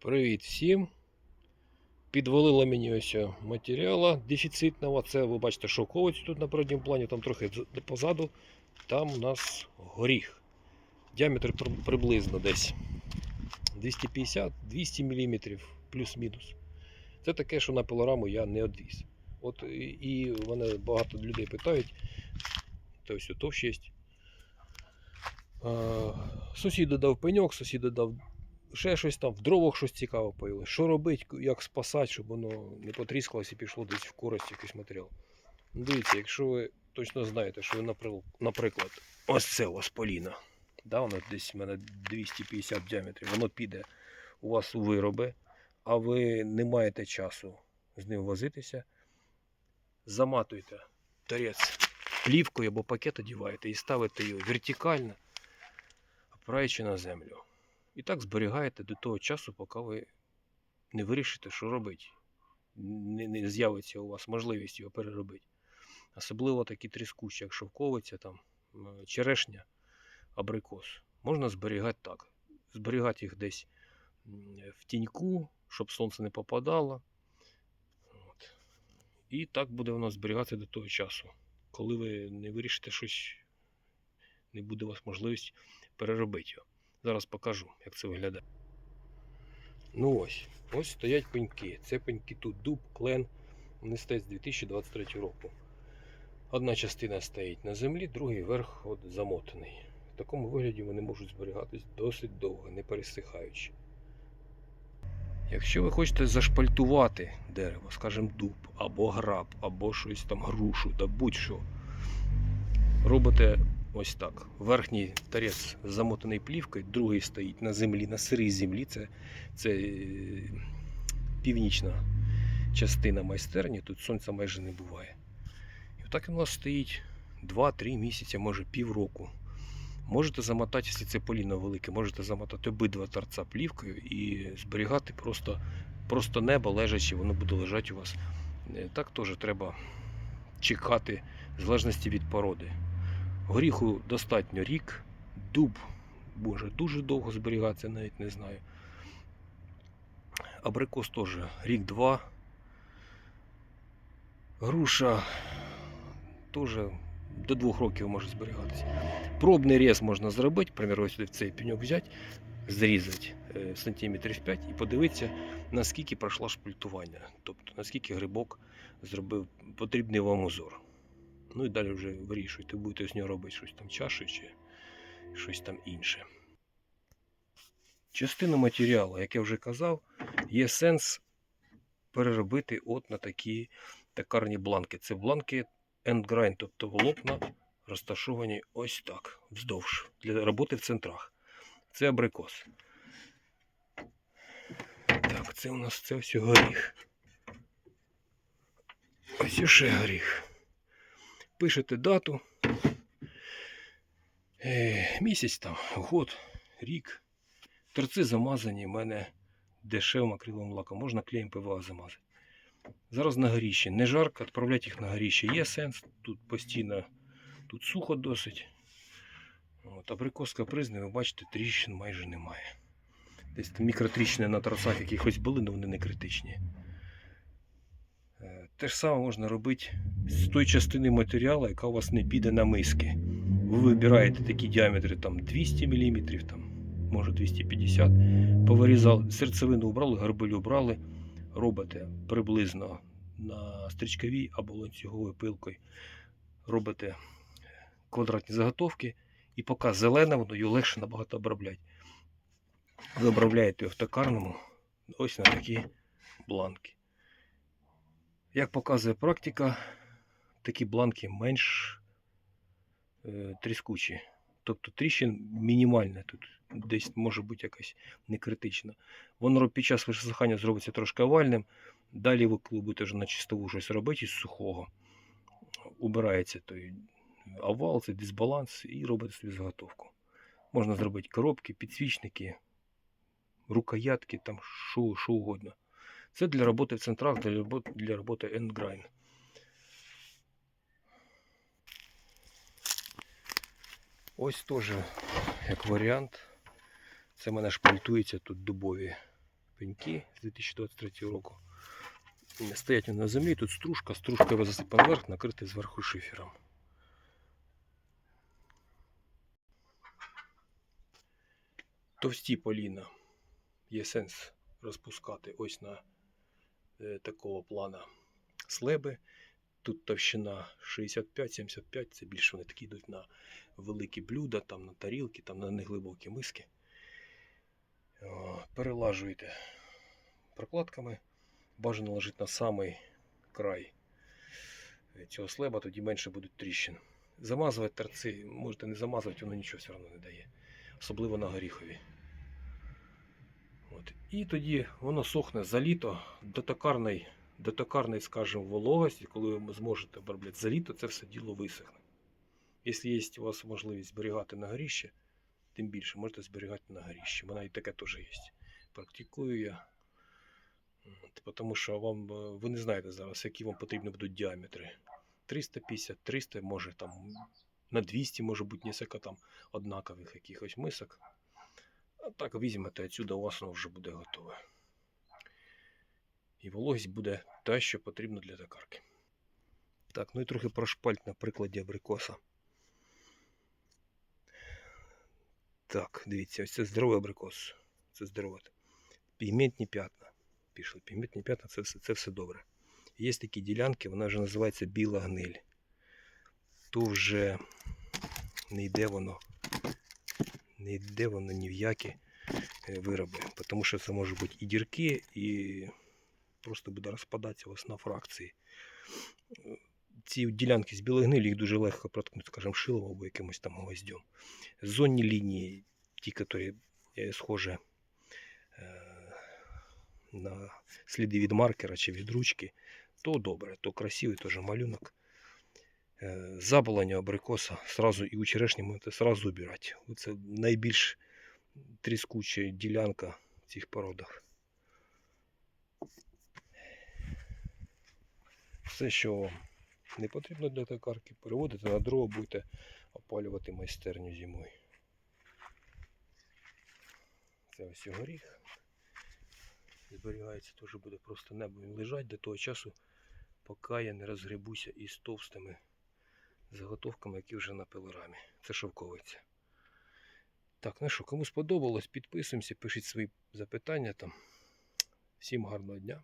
Привіт всім. Підвалило мені ось матеріала дефіцитного. Це ви бачите шовковицю тут на передньому плані, там трохи позаду. Там у нас горіх. Діаметр приблизно десь 250-200 мм плюс-мінус. Це таке, що на пилораму я не одвіз. От і, мене багато людей питають. То ось товщість. А, Сусід додав пеньок, сусід додав ще щось там, в дровах щось цікаве появилось. Що робити, як спасати, щоб воно не потріскалося і пішло десь в користь якийсь матеріал. Дивіться, якщо ви точно знаєте, що ви, наприклад, ось це у вас поліна. Да, воно десь в мене 250 в діаметрі, воно піде у вас у вироби, а ви не маєте часу з ним возитися. Заматуйте торець плівкою або пакет одіваєте і ставите його вертикально, опираючи на землю. І так зберігаєте до того часу, поки ви не вирішите, що робити. Не, не з'явиться у вас можливість його переробити. Особливо такі тріскучі, як шовковиця, там, черешня, абрикос. Можна зберігати так. Зберігати їх десь в тіньку, щоб сонце не попадало. От. І так буде воно зберігатися до того часу, коли ви не вирішите щось, не буде у вас можливість переробити його. Зараз покажу, як це виглядає. Ну ось, ось стоять пеньки. Це пеньки тут дуб, клен. Вони стоять з 2023 року. Одна частина стоїть на землі, другий верх от замотаний. В такому вигляді вони можуть зберігатись досить довго, не пересихаючи. Якщо ви хочете зашпальтувати дерево, скажімо, дуб, або граб, або щось там грушу, да будь-що, робите ось так. Верхній торець замотаний плівкою, другий стоїть на землі, на сирій землі. Це, це е, північна частина майстерні, тут сонця майже не буває. І отак у вас стоїть 2-3 місяці, може півроку. Можете замотати, якщо це поліно велике, можете замотати обидва торця плівкою і зберігати просто, просто небо лежачи, воно буде лежати у вас. Е, Так теж треба чекати в залежності від породи. Горіху достатньо рік, дуб може дуже довго зберігатися, навіть не знаю. Абрикос теж рік-два. Груша теж до двох років може зберігатися. Пробний рез можна зробити, ось сюди в цей пеньок взяти, зрізати е, сантиметрів 5 і подивитися, наскільки пройшло шпультування. Тобто наскільки грибок зробив потрібний вам узор. Ну і далі вже вирішуйте, будете з нього робити щось там чаші чи щось там інше. Частину матеріалу, як я вже казав, є сенс переробити от на такі токарні бланки. Це бланки endgrind, тобто волокна розташовані ось так, вздовж, для роботи в центрах. Це абрикос. Так, це у нас це ось горіх. Ось ще горіх. Пишете дату. Е, місяць там, год, рік. Торці замазані в мене дешевим акриловим лаком. Можна клеєм ПВА замазати. Зараз на горіще. Не жарко, відправляти їх на горіще. Є сенс. Тут постійно тут сухо досить. От, абрикос капризний, ви бачите, тріщин майже немає. Десь там мікротріщини на торцах якихось були, але вони не критичні. Те ж саме можна робити з тої частини матеріалу, яка у вас не піде на миски. Ви вибираєте такі діаметри там 200 мм, там, може 250 Повирізали, серцевину обрали, гарбель обрали, робите приблизно на стрічковій або ланцюговою пилкою. Робите квадратні заготовки, і поки зелене, воно його легше набагато обробляти. Ви обробляєте його в токарному ось на такі бланки. Як показує практика, такі бланки менш е, тріскучі. Тобто тріщин мінімальна тут, десь може бути якась не критична. Воно під час висихання зробиться трошки овальним. Далі ви коли будете вже на чистову щось робити із сухого, убирається той овал, цей дисбаланс і робите собі заготовку. Можна зробити коробки, підсвічники, рукоятки, там що, що угодно. Це для роботи в центрах, для роботи, для endgrind. Ось теж як варіант. Це в мене шпальтується тут дубові пеньки з 2023 року. Стоять на землі, тут стружка, стружка його засипана вверх, накритий зверху шифером. Товсті поліна є сенс розпускати ось на такого плана слеби. Тут товщина 65-75, це більше вони такі йдуть на великі блюда, там на тарілки, там на неглибокі миски. Перелажуєте прокладками. Бажано ложити на самий край цього слеба, тоді менше будуть тріщин. Замазувати торці, можете не замазувати, воно нічого все одно не дає. Особливо на горіхові. От. І тоді воно сохне за літо до токарної, до токарної, скажімо, вологості, коли ви зможете обробляти за літо, це все діло висохне. Якщо є у вас можливість зберігати на горіще, тим більше можете зберігати на горіщі. Вона і таке теж є. Практикую я. Тому що вам, е, ви не знаєте зараз, які вам потрібні будуть діаметри. 350, 300, може там на 200 може бути несколько там однакових якихось мисок. А так візьмете отсюди, у вас воно вже буде готове. І вологість буде та, що потрібно для токарки. Так, ну і трохи про шпальт на прикладі абрикоса. Так, дивіться, ось це здоровий абрикос. Це здорове. Пігментні п'ятна. Пішли. Пігментні п'ятна це все, це все добре. Є такі ділянки, вона вже називається біла гниль. То вже не йде воно, не йде воно ні в які е, вироби. Тому що це може бути і дірки, і просто буде розпадатися вас на фракції. Ці ділянки з білої гнилі їх дуже легко проткнути, скажімо, шилом або якимось там гвоздем. Зонні лінії, ті, які е, схожі е, на сліди від маркера чи від ручки, то добре, то красивий теж малюнок. Е, Заболання абрикоса сразу і у черешні можете сразу убирати. Це найбільш тріскуча ділянка в цих породах. Все, що вам не потрібно для токарки, переводите на дрова, будете опалювати майстерню зимою. Це ось і горіх. Зберігається, теж буде просто небо лежать до того часу, поки я не розгребуся із товстими заготовками, які вже на пилорамі. Це шовковиця. Так, ну що, кому сподобалось, підписуємося, пишіть свої запитання там. Всім гарного дня.